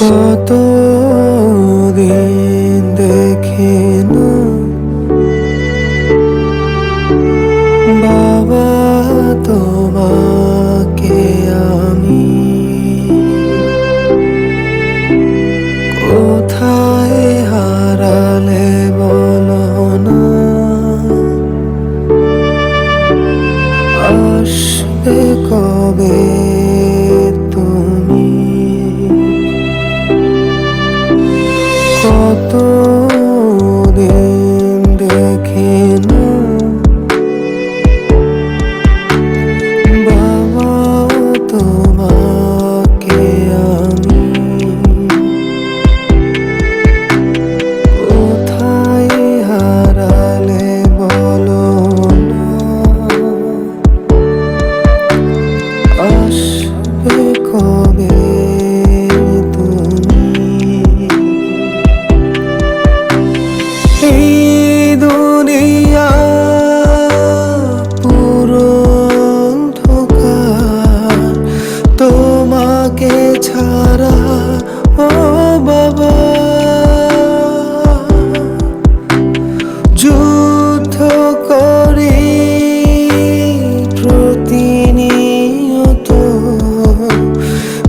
কত দিন দেখে না বাবা তোমাকে আমি কোথায় হারালে বলো না? আসবে কবে তোমাকে ছাড়া ও বাবা। যুদ্ধ করে প্রতিনিয়ত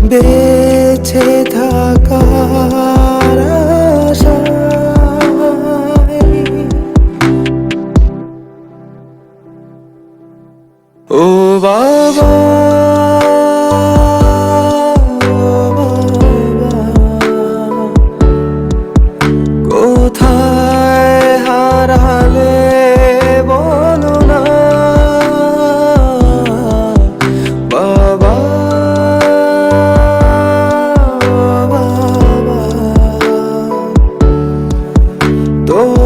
বেছে থাকার ও বাবা। cuando